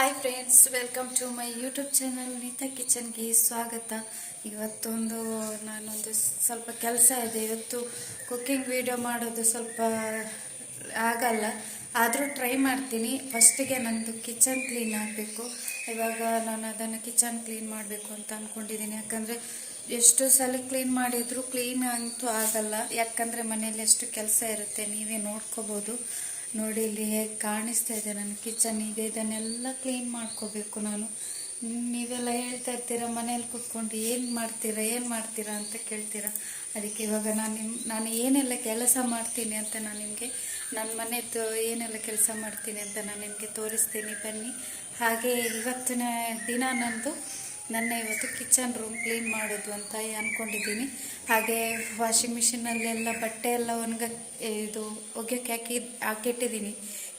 Hi friends welcome to my YouTube channel Neeta ಕಿಚನ್ಗೆ ಸ್ವಾಗತ. ಇವತ್ತೊಂದು ನಾನೊಂದು ಸ್ವಲ್ಪ ಕೆಲಸ ಇದೆ. ಇವತ್ತು ಕುಕ್ಕಿಂಗ್ ವೀಡಿಯೋ ಮಾಡೋದು ಸ್ವಲ್ಪ ಆಗಲ್ಲ. ಆದರೂ ಟ್ರೈ ಮಾಡ್ತೀನಿ. ಫಸ್ಟಿಗೆ ನನ್ನದು ಕಿಚನ್ ಕ್ಲೀನ್ ಆಗಬೇಕು. ಇವಾಗ ನಾನು ಅದನ್ನು ಕಿಚನ್ ಕ್ಲೀನ್ ಮಾಡಬೇಕು ಅಂತ ಅಂದ್ಕೊಂಡಿದ್ದೀನಿ ಯಾಕಂದರೆ ಎಷ್ಟು ಸಲ ಕ್ಲೀನ್ ಮಾಡಿದರೂ ಕ್ಲೀನ್ ಅಂತೂ ಆಗಲ್ಲ. ಯಾಕಂದರೆ ಮನೇಲಿ ಎಷ್ಟು ಕೆಲಸ ಇರುತ್ತೆ. ನೀವೇ ನೋಡ್ಕೋಬೋದು. ನೋಡಿ ಇಲ್ಲಿ ಹೇಗೆ ಕಾಣಿಸ್ತಾ ಇದೆ ನನ್ನ ಕಿಚನ್ ಇದೆ ಇದನ್ನೆಲ್ಲ ಕ್ಲೀನ್ ಮಾಡ್ಕೋಬೇಕು ನಾನು. ನೀವೆಲ್ಲ ಹೇಳ್ತಾ ಇರ್ತೀರ, ಮನೇಲಿ ಕೂತ್ಕೊಂಡು ಏನು ಮಾಡ್ತೀರಾ ಏನು ಮಾಡ್ತೀರಾ ಅಂತ ಕೇಳ್ತೀರಾ? ಅದಕ್ಕೆ ಇವಾಗ ನಾನು ನಿಮ್ಮ ನಾನು ಏನೆಲ್ಲ ಕೆಲಸ ಮಾಡ್ತೀನಿ ಅಂತ ನಾನು ನಿಮಗೆ ನನ್ನ ಮನೆದು ಏನೆಲ್ಲ ಕೆಲಸ ಮಾಡ್ತೀನಿ ಅಂತ ನಾನು ನಿಮಗೆ ತೋರಿಸ್ತೀನಿ. ಬನ್ನಿ. ಹಾಗೆ ಇವತ್ತಿನ ದಿನ ನಂದು ನನ್ನ ಇವತ್ತು ಕಿಚನ್ ರೂಮ್ ಕ್ಲೀನ್ ಮಾಡೋದು ಅಂತ ಅಂದ್ಕೊಂಡಿದ್ದೀನಿ ಹಾಗೆ ವಾಷಿಂಗ್ ಮಿಷಿನಲ್ಲೆಲ್ಲ ಬಟ್ಟೆ ಎಲ್ಲ ಒಣಗ, ಇದು ಒಗೆಯೋಕ್ಕೆ ಹಾಕಿ, ಹಾಕಿಟ್ಟಿದ್ದೀನಿ.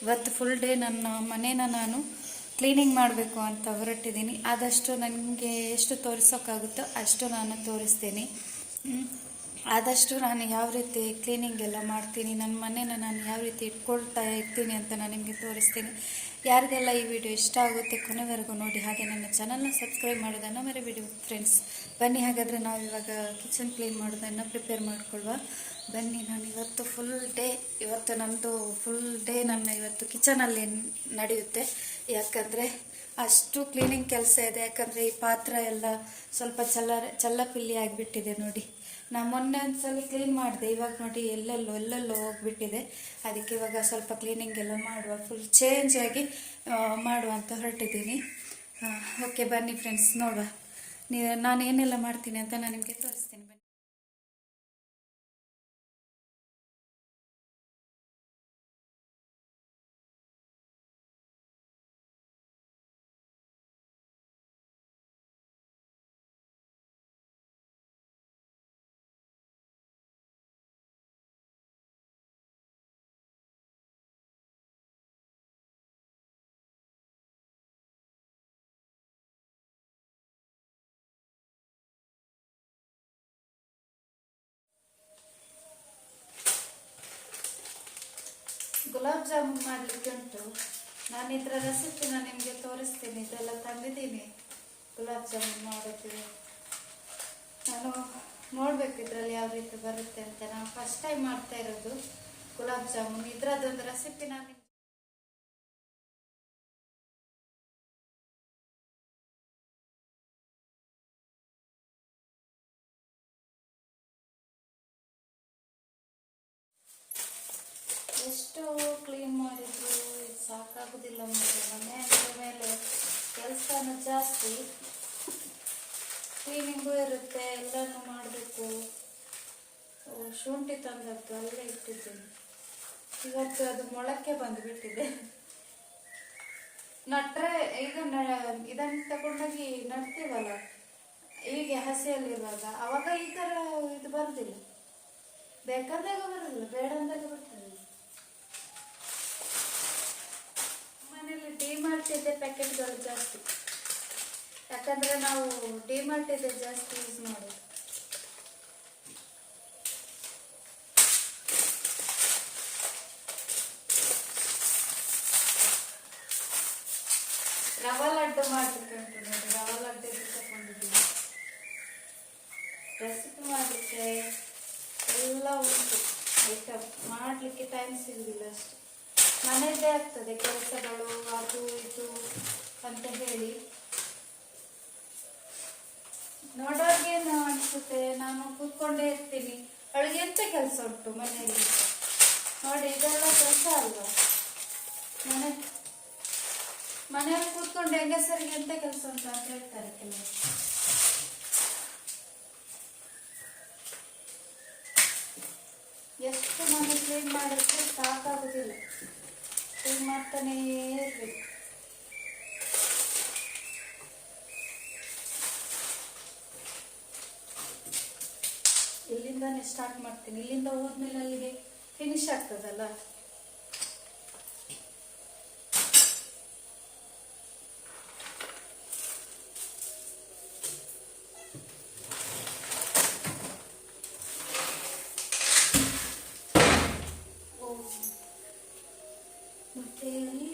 ಇವತ್ತು ಫುಲ್ ಡೇ ನನ್ನ ಮನೇನ ನಾನು ಕ್ಲೀನಿಂಗ್ ಮಾಡಬೇಕು ಅಂತ ಹೊರಟಿದ್ದೀನಿ. ಆದಷ್ಟು ನನಗೆ ಎಷ್ಟು ತೋರಿಸೋಕ್ಕಾಗುತ್ತೋ ಅಷ್ಟು ನಾನು ತೋರಿಸ್ತೀನಿ. ಆದಷ್ಟು ನಾನು ಯಾವ ರೀತಿ ಕ್ಲೀನಿಂಗ್ ಎಲ್ಲ ಮಾಡ್ತೀನಿ ನನ್ನ ಮನೇನ ನಾನು ಯಾವ ರೀತಿ ಇಟ್ಕೊಳ್ತಾ ಇರ್ತೀನಿ ಅಂತ ನಾನು ನಿಮಗೆ ತೋರಿಸ್ತೀನಿ. ಯಾರಿಗೆಲ್ಲ ಈ ವಿಡಿಯೋ ಇಷ್ಟ ಆಗುತ್ತೆ ಕೊನೆವರೆಗೂ ನೋಡಿ, ಹಾಗೆ ನನ್ನ ಚಾನಲ್ನ ಸಬ್ಸ್ಕ್ರೈಬ್ ಮಾಡೋದನ್ನು ಮರಿಬೇಡಿ ಫ್ರೆಂಡ್ಸ್ ಬನ್ನಿ, ಹಾಗಾದರೆ ನಾವು ಇವಾಗ ಕಿಚನ್ ಕ್ಲೀನ್ ಮಾಡೋದನ್ನು ಪ್ರಿಪೇರ್ ಮಾಡ್ಕೊಳ್ವಾ. ಬನ್ನಿ, ನಾನು ಇವತ್ತು ಫುಲ್ ಡೇ ಇವತ್ತು ನನ್ನದು ಫುಲ್ ಡೇ ನನ್ನ ಇವತ್ತು ಕಿಚನಲ್ಲಿ ನಡೆಯುತ್ತೆ. ಯಾಕಂದರೆ ಅಷ್ಟು ಕ್ಲೀನಿಂಗ್ ಕೆಲಸ ಇದೆ. ಯಾಕಂದರೆ ಈ ಪಾತ್ರ ಎಲ್ಲ ಸ್ವಲ್ಪ ಚಲ್ಲ ಚಲ್ಲಪಿಲ್ಲಿ ಆಗಿಬಿಟ್ಟಿದೆ ನೋಡಿ. ನಾ ಮೊನ್ನೆ ಒಂದ್ಸಲ ಕ್ಲೀನ್ ಮಾಡಿದೆ. ಇವಾಗ ನೋಡಿ ಎಲ್ಲೆಲ್ಲೋ ಎಲ್ಲೆಲ್ಲೋ ಹೋಗ್ಬಿಟ್ಟಿದೆ. ಅದಕ್ಕೆ ಇವಾಗ ಸ್ವಲ್ಪ ಕ್ಲೀನಿಂಗ್ ಎಲ್ಲ ಮಾಡುವ. ಫುಲ್ ಚೇಂಜ್ ಆಗಿ ಮಾಡುವ ಅಂತ ಹೊರಟಿದ್ದೀನಿ. ಓಕೆ ಬನ್ನಿ ಫ್ರೆಂಡ್ಸ್ ನೋಡುವ. ನೀ, ನಾನು ಏನೆಲ್ಲ ಮಾಡ್ತೀನಿ ಅಂತ ನಾನು ನಿಮಗೆ ತೋರಿಸ್ತೀನಿ. ಗುಲಾಬ್ ಜಾಮೂನ್ ಮಾಡಲಿಕ್ಕೆ ಉಂಟು. ನಾನು ಇದರ ರೆಸಿಪಿನ ನಿಮಗೆ ತೋರಿಸ್ತೀನಿ. ಇದೆಲ್ಲ ತಂದಿದ್ದೀನಿ. ಗುಲಾಬ್ ಜಾಮೂನ್ ಮಾಡೋದು ನಾನು ನೋಡಬೇಕು ಇದರಲ್ಲಿ ಯಾವ ರೀತಿ ಬರುತ್ತೆ ಅಂತ. ನಾನು ಫಸ್ಟ್ ಟೈಮ್ ಮಾಡ್ತಾ ಇರೋದು ಗುಲಾಬ್ ಜಾಮೂನ್. ಇದರದ್ದೊಂದು ರೆಸಿಪಿ ನಾನು ನಿಮ್ಗೆ ಎಷ್ಟು ಕ್ಲೀನ್ ಮಾಡಿದ್ರು ಇದು ಸಾಕಾಗುದಿಲ್ಲ ಮಾತ್ರ ಮನೆ ಅಂದ ಮೇಲೆ ಕೆಲಸನೂ ಜಾಸ್ತಿ ಕ್ಲೀನಿಂಗು ಇರುತ್ತೆ, ಎಲ್ಲನೂ ಮಾಡಬೇಕು. ಶುಂಠಿ ತಂದದ್ದು ಅಲ್ಲೇ ಇಟ್ಟಿದ್ದೀನಿ. ಇವತ್ತು ಅದು ಮೊಳಕೆ ಬಂದುಬಿಟ್ಟಿದೆ. ನಟ್ರೆ ನ- ಇದನ್ನ ತಗೊಂಡೋಗಿ ನಡ್ತೀವಲ್ಲ? ಹೀಗೆ ಹಸಿಯಲ್ಲಿರುವಾಗ, ಅವಾಗ ಈ ಥರ ಇದು ಬರುದಿಲ್ಲ ಬೇಕಂದಾಗ ಬರೋದಿಲ್ಲ ಬೇಡ ಅಂದಾಗ ಬರ್ತದೆ. ಮನೇಲಿ ಟೀ ಮಾಡ್ತಿದ್ದೆ ಪ್ಯಾಕೆಟ್ಗಳು ಜಾಸ್ತಿ. ಯಾಕಂದ್ರೆ ನಾವು ಡಿಮಾರ್ಟ್ ಇದೆ ಜಾಸ್ತಿ ಯೂಸ್ ಮಾಡೋದು. ರವ ಲಡ್ಡು ಮಾಡ್ಬೇಕಂತ ಉಂಟು ರವಾ ಲಡ್ಡು ತಗೊಂಡಿದ್ದೀನಿ. ರೆಸಿಪಿ ಮಾಡಲಿಕ್ಕೆ ಎಲ್ಲ ಉಂಟು ಐಟಮ್ ಮಾಡಲಿಕ್ಕೆ ಟೈಮ್ ಸಿಗಲಿಲ್ಲ ಅಷ್ಟು. ಮನೆಯದೇ ಆಗ್ತದೆ ಕೆಲಸಗಳು, ಅದು ಇದು ಅಂತ ಹೇಳಿ. ನೋಡೋರ್ಗೆ ಏನು ಅನಿಸುತ್ತೆ? ನಾನು ಕೂತ್ಕೊಂಡೇ ಇರ್ತೀನಿ. ಅವಳಿಗೆ ಎಂತ ಕೆಲಸ ಉಂಟು ಮನೆಯಲ್ಲಿ? ನೋಡಿ, ಇದೆಲ್ಲ ಕೆಲಸ ಅಲ್ವಾ? ಮನೆ, ಮನೆಯಲ್ಲಿ ಕೂತ್ಕೊಂಡು ಹೆಂಗಸರಿಗೆ ಎಂತ ಕೆಲಸ ಉಂಟು ಅಂತ ಹೇಳ್ತಾರೆ ಕೆಲವರು. ಎಷ್ಟು ಮನೆ ಕ್ಲೀನ್ ಮಾಡಿದ್ರೆ ಸಾಕಾಗುದಿಲ್ಲ. ಕ್ಲೀನ್ ಮಾಡ್ತಾನೇ ಇರ್ಬೇಕು. ಇಲ್ಲಿಂದಾನೇ ಸ್ಟಾರ್ಟ್ ಮಾಡ್ತೀನಿ. ಇಲ್ಲಿಂದ ಹೋದ್ಮೇಲೆ ಅಲ್ಲಿಗೆ ಫಿನಿಶ್ ಆಗ್ತದಲ್ಲ ಓ. ಮತ್ತೆ ಅಲ್ಲಿ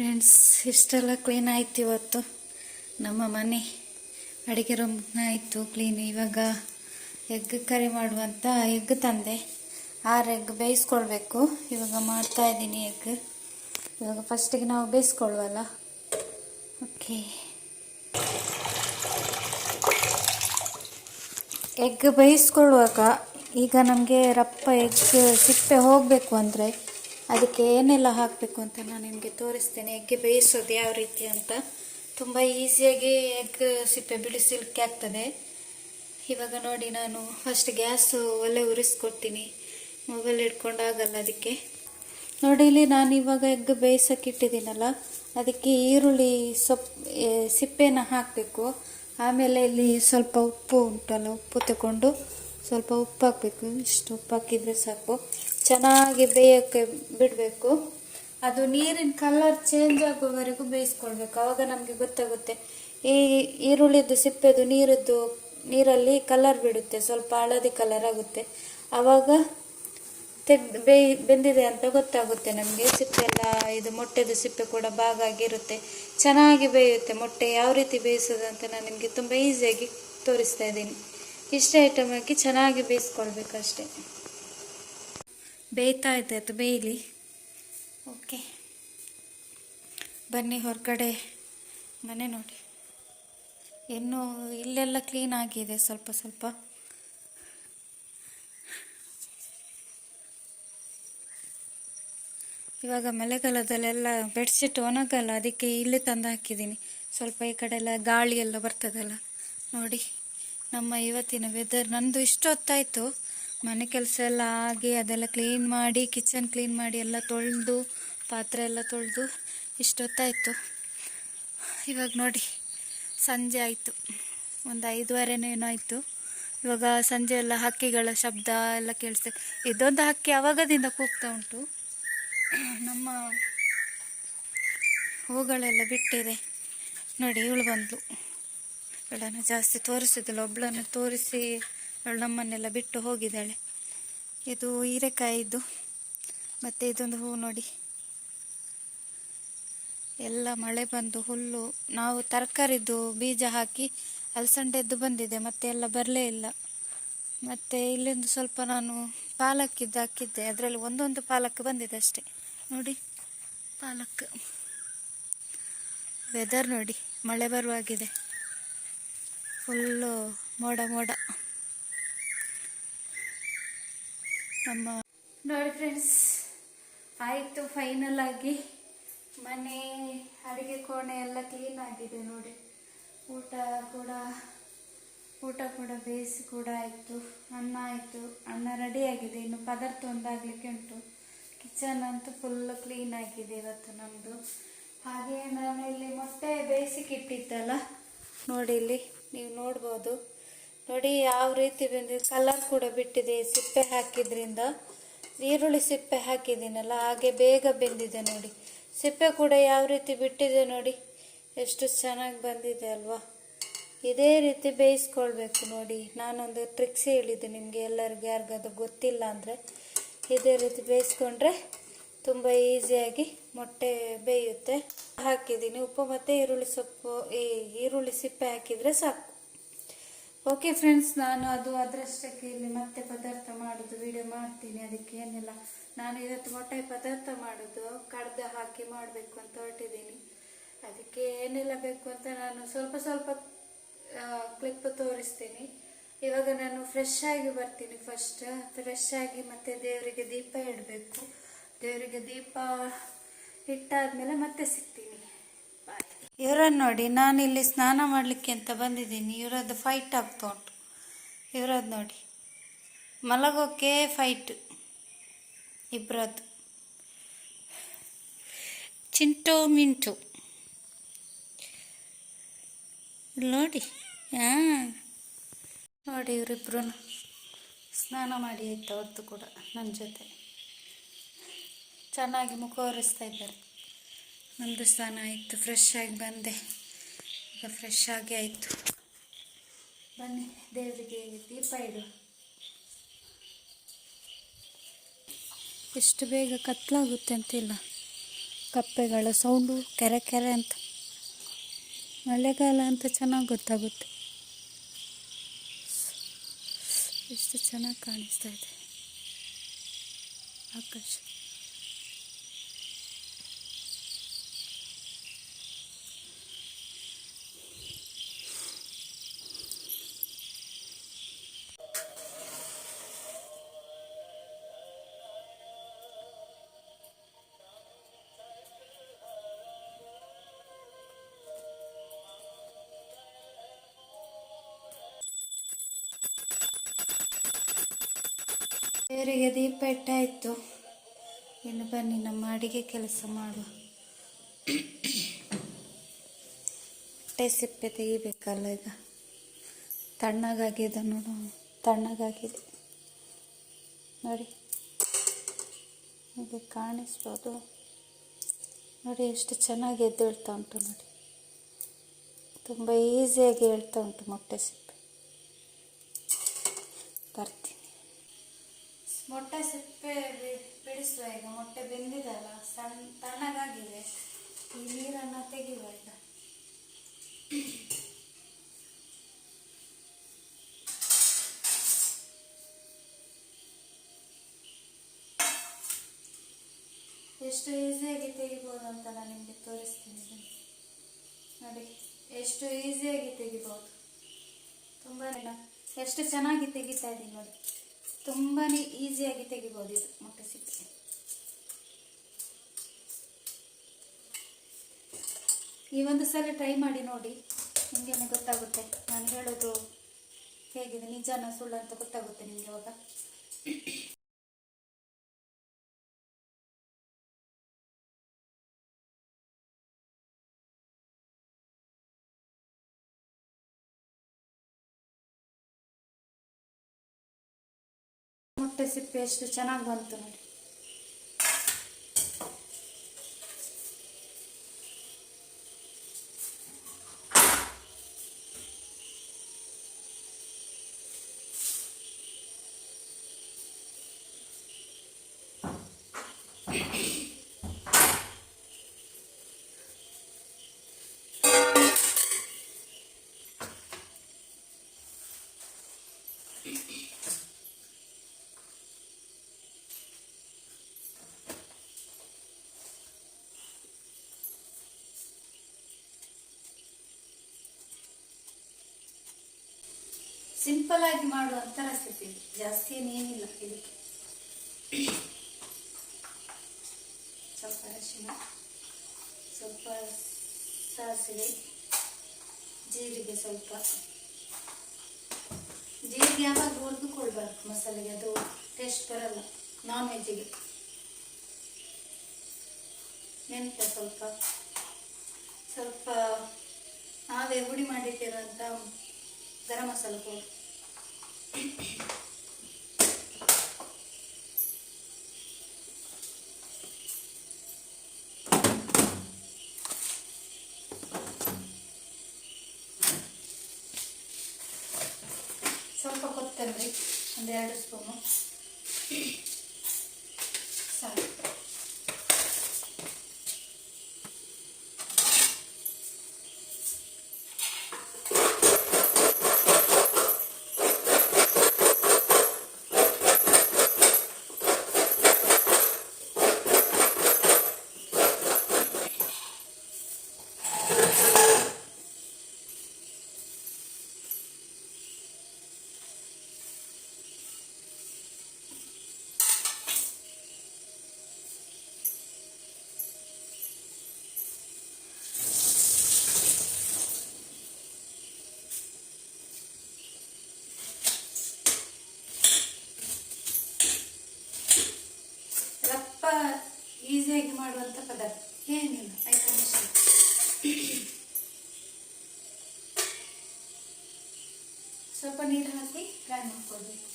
ಫ್ರೆಂಡ್ಸ್ ಇಷ್ಟೆಲ್ಲ ಕ್ಲೀನ್ ಆಯ್ತು ಇವತ್ತು. ನಮ್ಮ ಮನೆ ಅಡುಗೆ ರೂಮ್ ಆಯಿತು ಕ್ಲೀನ್ ಇವಾಗ ಎಗ್ ಕರಿ ಮಾಡುವಂಥ ಎಗ್ ತಂದೆ. ಆರು ಎಗ್ ಬೇಯಿಸ್ಕೊಳ್ಬೇಕು. ಇವಾಗ ಮಾಡ್ತಾ ಇದ್ದೀನಿ ಎಗ್ ಇವಾಗ ಫಸ್ಟಿಗೆ ನಾವು ಬೇಯಿಸ್ಕೊಳ್ಳುವಲ್ಲ ಓಕೆ ಎಗ್ ಬೇಯಿಸ್ಕೊಳ್ಳುವಾಗ ಈಗ ನಮಗೆ ರಪ್ಪ ಎಗ್ ಸಿಪ್ಪೆ ಹೋಗಬೇಕು ಅಂದರೆ ಅದಕ್ಕೆ ಏನೆಲ್ಲ ಹಾಕಬೇಕು ಅಂತ ನಾನು ನಿಮಗೆ ತೋರಿಸ್ತೇನೆ. ಎಗ್ಗೆ ಬೇಯಿಸೋದು ಯಾವ ರೀತಿ ಅಂತ. ತುಂಬ ಈಸಿಯಾಗಿ ಎಗ್ ಸಿಪ್ಪೆ ಬಿಡಿಸಲಿಕ್ಕೆ ಆಗ್ತದೆ. ಇವಾಗ ನೋಡಿ ನಾನು ಫಸ್ಟ್ ಗ್ಯಾಸ್ ಒಲೆ ಉರಿಸ್ಕೊಡ್ತೀನಿ. ಮೊಬೈಲ್ ಹಿಡ್ಕೊಂಡು ಆಗಲ್ಲ ಅದಕ್ಕೆ. ನೋಡಿ ಇಲ್ಲಿ ನಾನು ಇವಾಗ ಎಗ್ ಬೇಯಿಸೋಕೆ ಇಟ್ಟಿದ್ದೀನಲ್ಲ. ಅದಕ್ಕೆ ಈರುಳ್ಳಿ ಸೊಪ್ಪು ಸಿಪ್ಪೆನ ಹಾಕಬೇಕು. ಆಮೇಲೆ ಇಲ್ಲಿ ಸ್ವಲ್ಪ ಉಪ್ಪು ಉಂಟಲ್ಲ, ಉಪ್ಪು ತಗೊಂಡು ಸ್ವಲ್ಪ ಉಪ್ಪು ಹಾಕಬೇಕು. ಇಷ್ಟು ಉಪ್ಪು ಹಾಕಿದರೆ ಸಾಕು. ಚೆನ್ನಾಗಿ ಬೇಯೋಕ್ಕೆ ಬಿಡಬೇಕು. ಅದು ನೀರಿನ ಕಲರ್ ಚೇಂಜ್ ಆಗುವವರೆಗೂ ಬೇಯಿಸ್ಕೊಳ್ಬೇಕು. ಆವಾಗ ನಮಗೆ ಗೊತ್ತಾಗುತ್ತೆ. ಈ ಈರುಳ್ಳಿದ್ದು, ಸಿಪ್ಪೆದು ನೀರದ್ದು, ನೀರಲ್ಲಿ ಕಲರ್ ಬಿಡುತ್ತೆ. ಸ್ವಲ್ಪ ಹಳದಿ ಕಲರ್ ಆಗುತ್ತೆ. ಆವಾಗ ತೆಗ್ದು ಬೇಯ್, ಬೆಂದಿದೆ ಅಂತ ಗೊತ್ತಾಗುತ್ತೆ ನಮಗೆ. ಸಿಪ್ಪೆ ಎಲ್ಲ ಇದು ಮೊಟ್ಟೆದು ಸಿಪ್ಪೆ ಕೂಡ ಭಾಗ ಆಗಿರುತ್ತೆ. ಚೆನ್ನಾಗಿ ಬೇಯುತ್ತೆ ಮೊಟ್ಟೆ. ಯಾವ ರೀತಿ ಬೇಯಿಸೋದು ಅಂತ ನಾನು ನಿಮಗೆ ತುಂಬ ಈಸಿಯಾಗಿ ತೋರಿಸ್ತಾ ಇದ್ದೀನಿ. ಇಷ್ಟೇ ಐಟಮ್ ಹಾಕಿ ಚೆನ್ನಾಗಿ ಬೇಯಿಸ್ಕೊಳ್ಬೇಕು ಅಷ್ಟೇ ಬೇಯ್ತಾ ಇದೆ ಅದು ಬೇಯಲಿ. ಓಕೆ. ಬನ್ನಿ ಹೊರಗಡೆ ಮನೆ ನೋಡಿ. ಇನ್ನೂ ಇಲ್ಲೆಲ್ಲ ಕ್ಲೀನ್ ಆಗಿದೆ ಸ್ವಲ್ಪ ಸ್ವಲ್ಪ. ಇವಾಗ ಮಳೆಗಾಲದಲ್ಲೆಲ್ಲ ಬೆಡ್ಶೀಟ್ ಒಣಗಲ್ಲ, ಅದಕ್ಕೆ ಇಲ್ಲಿ ತಂದು ಹಾಕಿದ್ದೀನಿ. ಸ್ವಲ್ಪ ಈ ಕಡೆ ಎಲ್ಲ ಗಾಳಿ ಎಲ್ಲ ಬರ್ತದಲ್ಲ. ನೋಡಿ, ನಮ್ಮ ಇವತ್ತಿನ ವೆದರ್ ನಂದು ಇಷ್ಟು ಹೊತ್ತಾಯಿತು ಮನೆ ಕೆಲಸ ಎಲ್ಲ ಆಗಿ ಅದೆಲ್ಲ ಕ್ಲೀನ್ ಮಾಡಿ ಕಿಚನ್ ಕ್ಲೀನ್ ಮಾಡಿ ಎಲ್ಲ ತೊಳೆದು, ಪಾತ್ರೆ ಎಲ್ಲ ತೊಳೆದು ಇಷ್ಟೊತ್ತಾಯಿತು. ಇವಾಗ ನೋಡಿ, ಸಂಜೆ ಆಯಿತು. ಒಂದು ಐದುವರೆನೇನೋ ಆಯಿತು. ಇವಾಗ ಸಂಜೆ ಎಲ್ಲ ಹಕ್ಕಿಗಳ ಶಬ್ದ ಎಲ್ಲ ಕೇಳಿಸ್ತೇವೆ ಇದೊಂದು ಹಕ್ಕಿ ಅವಾಗದಿಂದ ಕೂಗ್ತಾ ಉಂಟು. ನಮ್ಮ ಹೂಗಳೆಲ್ಲ ಬಿಟ್ಟಿದೆ. ನೋಡಿ, ಇವಳು ಬಂದಳು ಇವಳನ್ನು ಜಾಸ್ತಿ ತೋರಿಸಿದಿಲ್ಲ, ಒಬ್ಳನ್ನು ತೋರಿಸಿ ಅವಳು ನಮ್ಮನ್ನೆಲ್ಲ ಬಿಟ್ಟು ಹೋಗಿದ್ದಾಳೆ. ಇದು ಹೀರೆಕಾಯಿದ್ದು. ಮತ್ತು ಇದೊಂದು ಹೂ ನೋಡಿ. ಎಲ್ಲ ಮಳೆ ಬಂದು ಹುಲ್ಲು, ನಾವು ತರಕಾರಿದ್ದು ಬೀಜ ಹಾಕಿ ಅಲಸಂಡೆದ್ದು ಬಂದಿದೆ, ಮತ್ತೆ ಎಲ್ಲ ಬರಲೇ ಇಲ್ಲ. ಮತ್ತು ಇಲ್ಲಿಂದ ಸ್ವಲ್ಪ ನಾನು ಪಾಲಕ್ಕಿದ್ದು ಹಾಕಿದ್ದೆ. ಅದರಲ್ಲಿ ಒಂದೊಂದು ಪಾಲಕ್ ಬಂದಿದೆ ಅಷ್ಟೇ. ನೋಡಿ, ಪಾಲಕ್. ವೆದರ್ ನೋಡಿ, ಮಳೆ ಬರುವಾಗಿದೆ. ಫುಲ್ಲು ಮೋಡ ಮೋಡ. ನಮ್ಮ ನೋಡಿ ಫ್ರೆಂಡ್ಸ್ ಆಯಿತು ಫೈನಲ್ ಆಗಿ ಮನೆ, ಅಡುಗೆ ಕೋಣೆ ಎಲ್ಲ ಕ್ಲೀನ್ ಆಗಿದೆ ನೋಡಿ. ಊಟ ಕೂಡ ಊಟ ಕೂಡ ಬೇಯಿಸಿ ಕೂಡ ಆಯಿತು. ಅನ್ನ ಆಯಿತು. ಅನ್ನ ರೆಡಿ ಆಗಿದೆ. ಇನ್ನು ಪದಾರ್ಥ ಒಂದಾಗಲಿಕ್ಕೆ ಉಂಟು. ಕಿಚನ್ ಅಂತೂ ಫುಲ್ ಕ್ಲೀನ್ ಆಗಿದೆ ಇವತ್ತು ನಮ್ಮದು ಹಾಗೆ ನಾನು ಇಲ್ಲಿ ಮೊಟ್ಟೆ ಬೇಯಿಸಿಕ್ಕಿಟ್ಟಿದ್ದಲ್ಲ ನೋಡಿ ಇಲ್ಲಿ ನೀವು ನೋಡ್ಬೋದು. ನೋಡಿ, ಯಾವ ರೀತಿ ಬಂದಿದೆ? ಕಲರ್ ಕೂಡ ಬಿಟ್ಟಿದೆ. ಸಿಪ್ಪೆ ಹಾಕಿದ್ರಿಂದ, ಈರುಳ್ಳಿ ಸಿಪ್ಪೆ ಹಾಕಿದ್ದೀನಲ್ಲ, ಹಾಗೆ ಬೇಗ ಬೆಂದಿದೆ ನೋಡಿ. ಸಿಪ್ಪೆ ಕೂಡ ಯಾವ ರೀತಿ ಬಿಟ್ಟಿದೆ ನೋಡಿ, ಎಷ್ಟು ಚೆನ್ನಾಗಿ ಬಂದಿದೆ ಅಲ್ವಾ? ಇದೇ ರೀತಿ ಬೇಯಿಸ್ಕೊಳ್ಬೇಕು ನೋಡಿ. ನಾನೊಂದು ಟ್ರಿಕ್ಸ್ ಹೇಳಿದ್ದೆ ನಿಮಗೆ ಎಲ್ಲರಿಗೂ, ಯಾರಿಗಾದ್ರೂ ಗೊತ್ತಿಲ್ಲ ಅಂದರೆ. ಇದೇ ರೀತಿ ಬೇಯಿಸ್ಕೊಂಡ್ರೆ ತುಂಬ ಈಸಿಯಾಗಿ ಮೊಟ್ಟೆ ಬೇಯುತ್ತೆ. ಹಾಕಿದ್ದೀನಿ. ಉಪ್ಪು ಮತ್ತು ಈರುಳ್ಳಿ ಸೊಪ್ಪು, ಈ ಈರುಳ್ಳಿ ಸಿಪ್ಪೆ ಹಾಕಿದರೆ ಸಾಕು. ಓಕೆ ಫ್ರೆಂಡ್ಸ್ ನಾನು ಅದು ಅದರಷ್ಟಕ್ಕೆ ಇಲ್ಲಿ ಮತ್ತೆ ಪದಾರ್ಥ ಮಾಡೋದು ವಿಡಿಯೋ ಮಾಡ್ತೀನಿ, ಅದಕ್ಕೆ ಏನಿಲ್ಲ. ನಾನು ಇವತ್ತು ಮೊಟ್ಟೆ ಪದಾರ್ಥ ಮಾಡೋದು, ಕಡ್ದ ಹಾಕಿ ಮಾಡಬೇಕು ಅಂತ ಹೊರಟಿದ್ದೀನಿ. ಅದಕ್ಕೆ ಏನೆಲ್ಲ ಬೇಕು ಅಂತ ನಾನು ಸ್ವಲ್ಪ ಸ್ವಲ್ಪ ಕ್ಲಿಪ್ ತೋರಿಸ್ತೀನಿ. ಇವಾಗ ನಾನು ಫ್ರೆಶ್ ಆಗಿ ಬರ್ತೀನಿ ಫಸ್ಟ್ ಫ್ರೆಶ್ ಆಗಿ ಮತ್ತೆ ದೇವರಿಗೆ ದೀಪ ಇಡಬೇಕು. ದೇವರಿಗೆ ದೀಪ ಇಟ್ಟಾದ್ಮೇಲೆ ಮತ್ತೆ ಸಿಗ್ತೀನಿ. ಇವರನ್ನು ನೋಡಿ ನಾನು ಇಲ್ಲಿ ಸ್ನಾನ ಮಾಡಲಿಕ್ಕೆ ಅಂತ ಬಂದಿದ್ದೀನಿ. ಇವರದ್ದು ಫೈಟ್ ಆಗ್ತಾ ಉಂಟು. ಇವರದ್ದು ನೋಡಿ. ಮಲಗೋಕೆ ಫೈಟ್ ಇಬ್ಬರದ್ದು ಚಿಂಟು, ಮಿಂಟು. ನೋಡಿ, ಹಾಂ. ನೋಡಿ ಇವರಿಬ್ರು. ಸ್ನಾನ ಮಾಡಿ ಆಯ್ತು ಅವ್ರದ್ದು ಕೂಡ ನನ್ನ ಜೊತೆ. ಚೆನ್ನಾಗಿ ಮುಖ ಇದ್ದಾರೆ. ನಂದು ಸ್ನಾನ ಆಯಿತು. ಫ್ರೆಶ್ ಆಗಿ ಬಂದೆ. ಈಗ ಫ್ರೆಶ್ ಆಗಿ ಆಯಿತು. ಬನ್ನಿ, ದೇವರಿಗೆ ದೀಪ ಇಡು. ಎಷ್ಟು ಬೇಗ ಕತ್ಲಾಗುತ್ತೆ ಅಂತಿಲ್ಲ. ಕಪ್ಪೆಗಳ ಸೌಂಡು ಕೆರೆ ಕೆರೆ ಅಂತ. ಮಳೆಗಾಲ ಅಂತ ಚೆನ್ನಾಗಿ ಗೊತ್ತಾಗುತ್ತೆ. ಎಷ್ಟು ಚೆನ್ನಾಗಿ ಕಾಣಿಸ್ತಾ ಇದೆ. ಆಕಾಶ. ದೇವರಿಗೆ ದೀಪ ಇಟ್ಟಾಯಿತು. ಇನ್ನು ಬನ್ನಿ, ನಮ್ಮ ಅಡಿಗೆ ಕೆಲಸ ಮಾಡುವ. ಹೊಟ್ಟೆ ಸಿಪ್ಪೆ ತೆಗಿಬೇಕಲ್ಲ ಈಗ. ತಣ್ಣಗಾಗಿದೆ ನೋಡು, ತಣ್ಣಗಾಗಿದೆ. ನೋಡಿ, ಇದು ಕಾಣಿಸ್ಬೋದು. ನೋಡಿ, ಎಷ್ಟು ಚೆನ್ನಾಗಿ ಎದ್ದೇಳ್ತಾ ಉಂಟು ನೋಡಿ. ತುಂಬ ಈಸಿಯಾಗಿ ಹೇಳ್ತಾ ಉಂಟು ಮೊಟ್ಟೆ ಸಿಪ್ಪೆ. ತರ್ತೀನಿ ಮೊಟ್ಟೆ ಸಿಪ್ಪೆ ಬಿಡಿಸುವ ಈಗ ಮೊಟ್ಟೆ ಬೆಂದಿದಲ್ಲ ಸಣ್ಣ ತಣ್ಣಗಾಗಿದೆ. ಈ ನೀರನ್ನು ತೆಗೆಯುವ ಈಗ. ಎಷ್ಟು ಈಸಿಯಾಗಿ ತೆಗಿಬೋದು ಅಂತ ನಾನು ನಿಮಗೆ ತೋರಿಸ್ತೀನಿ. ನೋಡಿ, ಎಷ್ಟು ಈಸಿಯಾಗಿ ತೆಗಿಬೋದು. ತುಂಬಾ ಎಷ್ಟು ಚೆನ್ನಾಗಿ ತೆಗಿತಾ ಇದ್ದೀನಿ ನೋಡಿ. ತುಂಬಾನೇ ಈಸಿಯಾಗಿ ತೆಗಿಬೋದು ಇದು. ಮೊಟ್ಟೆ ಸಿಪ್ಪೆ. ಈ ಒಂದು ಸಲ ಟ್ರೈ ಮಾಡಿ ನೋಡಿ. ನಿಮಗೇನು ಗೊತ್ತಾಗುತ್ತೆ. ನಾನು ಹೇಳೋದು ಹೇಗಿದೆ. ನಿಜಾನ ಸುಳ್ಳು ಅಂತ ಗೊತ್ತಾಗುತ್ತೆ ನಿಮಗೆ ಅವಾಗ. ಸಿಪ್ಪೆ ಎಷ್ಟು ಚೆನ್ನಾಗಿ ಬಂತು ನೋಡಿ. ಸಿಂಪಲ್ ಆಗಿ ಮಾಡುವಂತ ರೆಸಿಪಿ ಜಾಸ್ತಿ ಏನೇನಿಲ್ಲ ಇದಕ್ಕೆ. ಸ್ವಲ್ಪ ಅರಿಶಿನ, ಸ್ವಲ್ಪ ಸಾಸಿವೆ, ಜೀರಿಗೆ ಸ್ವಲ್ಪ. ಜೀರಿಗೆ ಯಾವಾಗ ಹುರಿದುಕೊಳ್ಬಾರ್ದು ಮಸಾಲೆಗೆ, ಅದು ಟೇಸ್ಟ್ ಬರಲ್ಲ ನಾನ್ ವೆಜ್ಜಿಗೆ ಮೆಂತ್ಯ ಸ್ವಲ್ಪ. ಸ್ವಲ್ಪ ನಾವೇ ಹುಡಿ ಮಾಡಿಟ್ಟಿರುವಂಥ ಗರಂ ಮಸಾಲ ಪೌಡರ್ ಸ್ವಲ್ಪ ಕೊತ್ತಂಬರಿ ಒಂದು ಎರಡು ಸ್ಪೂನು ಮಾಡುವಂಥ ಪದಾರ್ಥ ಏನಿಲ್ಲ ಆಯ್ತಾ ಸ್ವಲ್ಪ ನೀರು ಹಾಕಿ ಫ್ರೈ ಮಾಡ್ಕೊಳ್ಬೇಕು.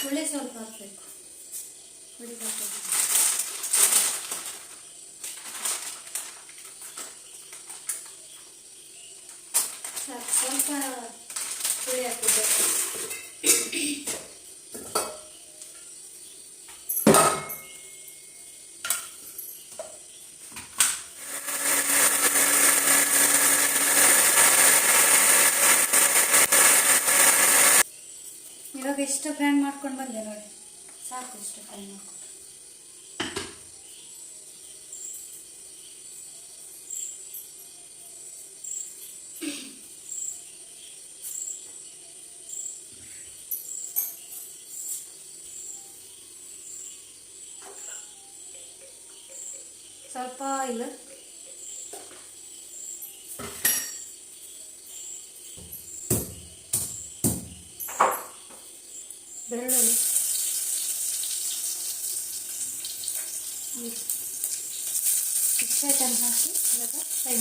ಹುಳಿ ಸ್ವಲ್ಪ ಹಾಕ್ಬೇಕು. ಹುಳಿ ಹಾಕಬೇಕು ಸಾಕು ಸ್ವಲ್ಪ ಪುಡಿ ಹಾಕಿದ್ದೆ ಇವಾಗ ಇಷ್ಟು ಗ್ರೈಂಡ್ ಮಾಡ್ಕೊಂಡು ಬಂದೆ ನೋಡಿ. ಸಾಕು ಇಷ್ಟು ಫ್ರೈ ಮಾಡ್ಕೊಂಡು. ಸ್ವಲ್ಪ ಆಯಿಲ್ ಬೆಳ್ಳುಳ್ಳಿ ಇಷ್ಟು ಐಟಮ್ ಹಾಕಿ ಇವಾಗ ಫ್ರೈ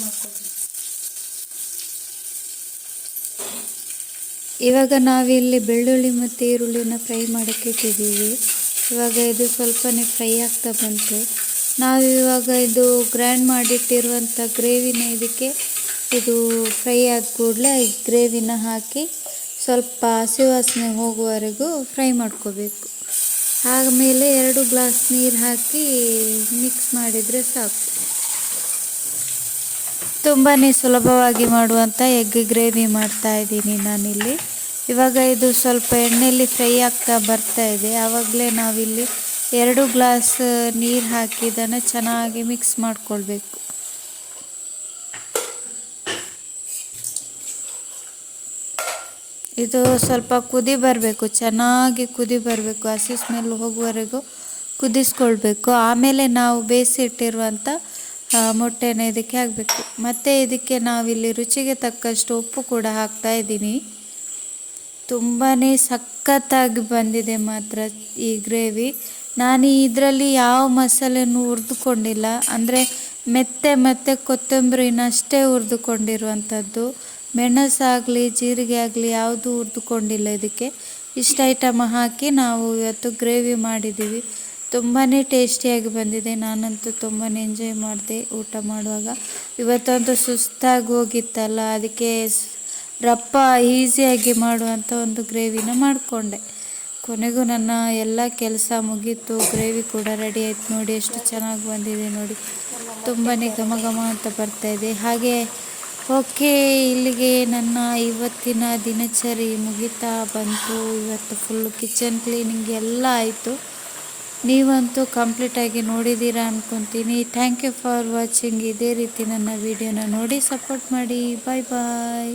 ಇವಾಗ ನಾವಿಲ್ಲಿ ಬೆಳ್ಳುಳ್ಳಿ ಮತ್ತು ಈರುಳ್ಳಿನ ಫ್ರೈ ಮಾಡೋಕ್ಕೆ ಇಟ್ಟಿದ್ದೀವಿ. ಇವಾಗ ಇದು ಸ್ವಲ್ಪನೇ ಫ್ರೈ ಆಗ್ತಾ ಬಂತು. ನಾವಿವಾಗ ಇವಾಗ ಇದು ಗ್ರ್ಯಾಂಡ್ ಮಾಡಿಟ್ಟಿರುವಂಥ ಗ್ರೇವಿನ ಇದಕ್ಕೆ ಇದು ಫ್ರೈ ಆದ ಕೂಡಲೇ ಈ ಗ್ರೇವಿನ ಹಾಕಿ ಸ್ವಲ್ಪ ಹಸಿ ವಾಸನೆ ಹೋಗುವವರೆಗೂ ಫ್ರೈ ಮಾಡ್ಕೋಬೇಕು. ಆಮೇಲೆ ಎರಡು ಗ್ಲಾಸ್ ನೀರು ಹಾಕಿ ಮಿಕ್ಸ್ ಮಾಡಿದರೆ ಸಾಕು. ತುಂಬಾ ಸುಲಭವಾಗಿ ಮಾಡುವಂಥ ಎಗ್ ಗ್ರೇವಿ ಮಾಡ್ತಾ ಇದ್ದೀನಿ ನಾನಿಲ್ಲಿ. ಇವಾಗ ಇದು ಸ್ವಲ್ಪ ಎಣ್ಣೆಯಲ್ಲಿ ಫ್ರೈ ಆಗ್ತಾ ಬರ್ತಾ ಇದೆ. ಆವಾಗಲೇ ನಾವಿಲ್ಲಿ ಎರಡು ಗ್ಲಾಸ್ ನೀರು ಹಾಕಿ ಇದನ್ನು ಚೆನ್ನಾಗಿ ಮಿಕ್ಸ್ ಮಾಡ್ಕೊಳ್ಬೇಕು. ಇದು ಸ್ವಲ್ಪ ಕುದಿ ಬರಬೇಕು, ಚೆನ್ನಾಗಿ ಕುದಿ ಬರಬೇಕು, ಹಸಿ ಸ್ಮೆಲ್ ಹೋಗುವವರೆಗೂ ಕುದಿಸ್ಕೊಳ್ಬೇಕು. ಆಮೇಲೆ ನಾವು ಬೇಯಿಸಿಟ್ಟಿರುವಂಥ ಮೊಟ್ಟೆನ ಇದಕ್ಕೆ ಹಾಕಬೇಕು. ಮತ್ತು ಇದಕ್ಕೆ ನಾವಿಲ್ಲಿ ರುಚಿಗೆ ತಕ್ಕಷ್ಟು ಉಪ್ಪು ಕೂಡ ಹಾಕ್ತಾ ಇದ್ದೀನಿ. ತುಂಬಾ ಸಖತ್ತಾಗಿ ಬಂದಿದೆ ಮಾತ್ರ ಈ ಗ್ರೇವಿ. ನಾನು ಇದರಲ್ಲಿ ಯಾವ ಮಸಾಲೆನೂ ಹುರಿದುಕೊಂಡಿಲ್ಲ. ಅಂದರೆ ಮೆತ್ತೆ, ಮತ್ತು ಕೊತ್ತಂಬರಿನಷ್ಟೇ ಹುರಿದುಕೊಂಡಿರುವಂಥದ್ದು. ಮೆಣಸಾಗಲಿ, ಜೀರಿಗೆ ಆಗಲಿ ಯಾವುದು ಹುರಿದುಕೊಂಡಿಲ್ಲ ಇದಕ್ಕೆ. ಇಷ್ಟು ಐಟಮ್ ಹಾಕಿ ನಾವು ಇವತ್ತು ಗ್ರೇವಿ ಮಾಡಿದ್ದೀವಿ. ತುಂಬಾ ಟೇಸ್ಟಿಯಾಗಿ ಬಂದಿದೆ. ನಾನಂತೂ ತುಂಬಾ ಎಂಜಾಯ್ ಮಾಡಿದೆ ಊಟ ಮಾಡುವಾಗ. ಇವತ್ತಂತೂ ಸುಸ್ತಾಗಿ ಹೋಗಿತ್ತಲ್ಲ, ಅದಕ್ಕೆ ರಪ್ಪ ಈಸಿಯಾಗಿ ಮಾಡುವಂಥ ಒಂದು ಗ್ರೇವಿನ ಮಾಡಿಕೊಂಡೆ. ಕೊನೆಗೂ ನನ್ನ ಎಲ್ಲ ಕೆಲಸ ಮುಗೀತು. ಗ್ರೇವಿ ಕೂಡ ರೆಡಿ ಆಯ್ತು ನೋಡಿ, ಎಷ್ಟು ಚೆನ್ನಾಗಿ ಬಂದಿದೆ ನೋಡಿ. ತುಂಬಾ ಘಮ ಘಮ ಅಂತ ಬರ್ತಾ ಇದೆ. ಹಾಗೆ ಓಕೆ, ಇಲ್ಲಿಗೆ ನನ್ನ ಇವತ್ತಿನ ದಿನಚರಿ ಮುಗಿತಾ ಬಂತು. ಇವತ್ತು ಫುಲ್ಲು ಕಿಚನ್ ಕ್ಲೀನಿಂಗ್ ಎಲ್ಲ ಆಯಿತು. ನೀವಂತೂ ಕಂಪ್ಲೀಟಾಗಿ ನೋಡಿದ್ದೀರಾ ಅಂದ್ಕೊತೀನಿ ಥ್ಯಾಂಕ್ ಯು ಫಾರ್ ವಾಚಿಂಗ್ ಇದೇ ರೀತಿ ನನ್ನ ವಿಡಿಯೋನ ನೋಡಿ ಸಪೋರ್ಟ್ ಮಾಡಿ. ಬಾಯ್ ಬಾಯ್